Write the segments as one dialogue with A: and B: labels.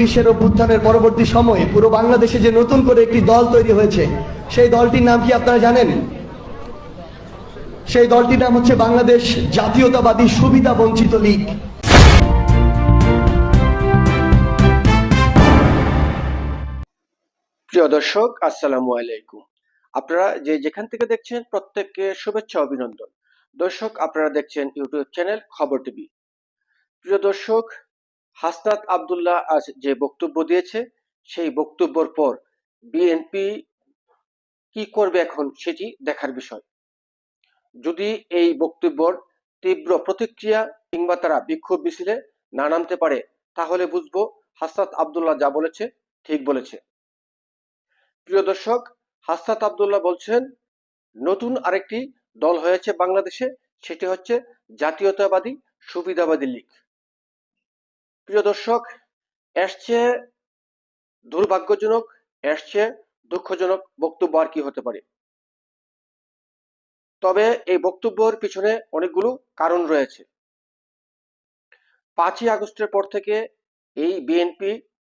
A: বিশ্বের অভ্যুত্থানের পরবর্তী সময়ে পুরো বাংলাদেশে যে নতুন করে একটি দল তৈরি হয়েছে, সেই দলটির নাম কি আপনারা জানেন? সেই দলটির নাম হচ্ছে বাংলাদেশ জাতীয়তাবাদী সুবিধা বঞ্চিত লীগ।
B: প্রিয় দর্শক, আসসালামু আলাইকুম। আপনারা যে যেখান থেকে দেখছেন, প্রত্যেককে শুভেচ্ছা, অভিনন্দন। দর্শক, আপনারা দেখছেন ইউটিউব চ্যানেল খবর টিভি। প্রিয় দর্শক হাসনাত আব্দুল্লাহ আজ যে বক্তব্য দিয়েছে, সেই বক্তব্যের পর বিএনপি কি করবে এখন সেটি দেখার বিষয়। যদি এই বক্তব্যর তীব্র প্রতিক্রিয়া কিংবা তারা বিক্ষোভ মিছিলে না নামতে পারে, তাহলে বুঝব হাসনাত আব্দুল্লাহ যা বলেছে ঠিক বলেছে। প্রিয় দর্শক, হাসনাত আব্দুল্লাহ বলছেন, নতুন আরেকটি দল হয়েছে বাংলাদেশে, সেটি হচ্ছে জাতীয়তাবাদী সুবিধাবাদী লীগ। প্রিয় দর্শক, এসছে দুর্ভাগ্যজনক, এসছে দুঃখজনক বক্তব্য আর কি হতে পারে। তবে এই বক্তব্যের পিছনে অনেকগুলো কারণ রয়েছে। পাঁচই আগস্টের পর থেকে এই বিএনপি,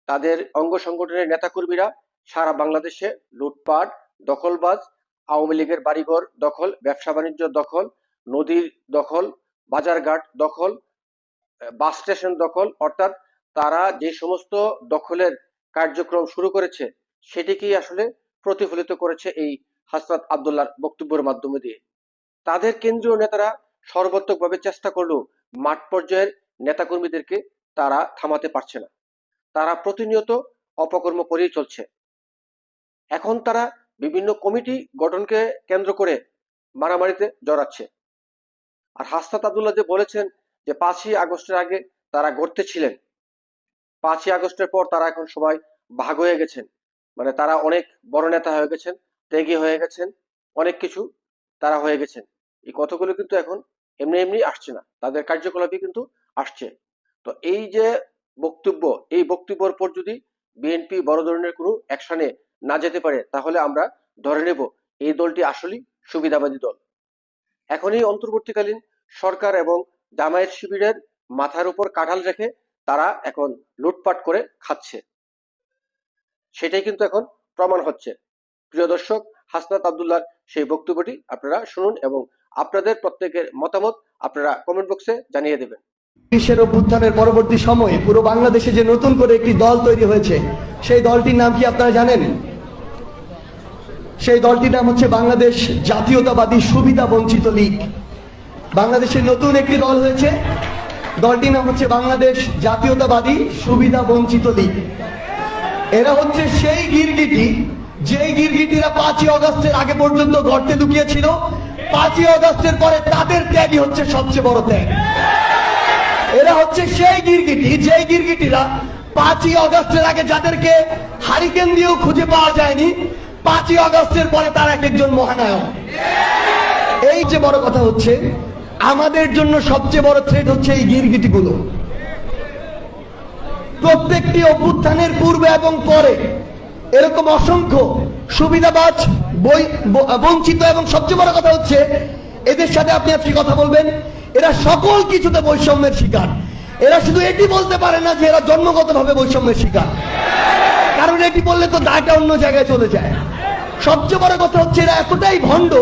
B: তাদের অঙ্গ সংগঠনের নেতাকর্মীরা সারা বাংলাদেশে লুটপাট, দখলবাজ, আওয়ামী লীগের বাড়িঘর দখল ব্যবসা বাণিজ্য দখল, নদীর দখল, বাজারঘাট দখল বাস স্টেশন দখল, অর্থাৎ তারা যে সমস্ত দখলের কার্যক্রম শুরু করেছে, সেটিকেই আসলে প্রতিফলিত করেছে এই হাসনাত আব্দুল্লাহর বক্তব্যের মাধ্যমে দিয়ে। তাদের কেন্দ্রীয় নেতারা সর্বাত্মকভাবে চেষ্টা করলেও মাঠ পর্যায়ের নেতাকর্মীদেরকে তারা থামাতে পারছে না। তারা প্রতিনিয়ত অপকর্ম করেই চলছে। এখন তারা বিভিন্ন কমিটি গঠনকে কেন্দ্র করে মারামারিতে জড়াচ্ছে। আর হাসনাত আব্দুল্লাহ যে বলেছেন যে পাঁচই আগস্টের আগে তারা গড়তে ছিলেন। পাঁচই আগস্টের পর তারা এখন সবাই ভাগ হয়ে গেছেন। মানে তারা অনেক বড় নেতা হয়ে গেছেন, ত্যাগী হয়ে গেছেন, অনেক কিছু তারা হয়ে গেছেন। এই কথাগুলো কিন্তু এখন এমনি এমনি আসছে না। তাদের কার্যকলাপই কিন্তু আসছে। তো এই যে বক্তব্য, এই বক্তব্যের পর যদি বিএনপি বড় ধরনের কোনো অ্যাকশনে না যেতে পারে, তাহলে আমরা ধরে নেব এই দলটি আসলেই সুবিধাবাদী দল। এখনই অন্তর্বর্তীকালীন সরকার এবং জামায়াত শিবিরের মাথার উপর কাঁঠাল রেখে তারা এখন লুটপাট করে খাচ্ছে। সেটাই কিন্তু এখন প্রমাণ হচ্ছে। প্রিয় দর্শক, হাসনাত আব্দুল্লাহর সেই বক্তব্যটি আপনারা শুনুন এবং আপনাদের প্রত্যেকের মতামত আপনারা কমেন্ট বক্সে জানিয়ে দেবেন।
A: বিশ্বের অভ্যুত্থানের পরবর্তী সময়ে পুরো বাংলাদেশে যে নতুন করে একটি দল তৈরি হয়েছে, সেই দলটির নাম কি আপনারা জানেন? সেই দলটির নাম হচ্ছে বাংলাদেশ জাতীয়তাবাদী সুবিধা বঞ্চিত লীগ। বাংলাদেশের নতুন একটি দল হয়েছে। দলটির নাম হচ্ছে বাংলাদেশ জাতীয়তাবাদী সুবিধা বঞ্চিত লীগ এরা হচ্ছে সেই গিরগিটি, যেই গিরগিটিরা পাঁচই অগস্টের আগে পর্যন্ত গর্তে লুকিয়েছিল। পাঁচই অগস্টের পরে তাদের ত্যাগই হচ্ছে সবচেয়ে বড় ত্যাগ। এরা হচ্ছে সেই গিরগিটি, যেই গিরগিটিরা পাঁচই অগস্টের আগে যাদেরকে হারিকেন দিয়েও খুঁজে পাওয়া যায়নি, পাঁচই অগস্টের পরে তারা এক একজন মহানায়ক। এই যে বড় কথা হচ্ছে আমাদের জন্য সবচেয়ে বড় থ্রেট হচ্ছে এই গিরগিটিগুলো। প্রত্যেকটি অভ্যুত্থানের পূর্বে এবং পরে এরকম অসংখ্য সুবিধাবাজ, বই বঞ্চিত এবং সবচেয়ে বড় কথা হচ্ছে, এদের সাথে আপনি আজকে কথা বলবেন, এরা সকল কিছুতে বৈষম্যের শিকার। এরা শুধু এটি বলতে পারে না যে এরা জন্মগতভাবে বৈষম্যের শিকার। কারণ এটি বললে তো দায়টা অন্য জায়গায় চলে যায়। সবচেয়ে বড় কথা হচ্ছে এরা এতটাই ভণ্ড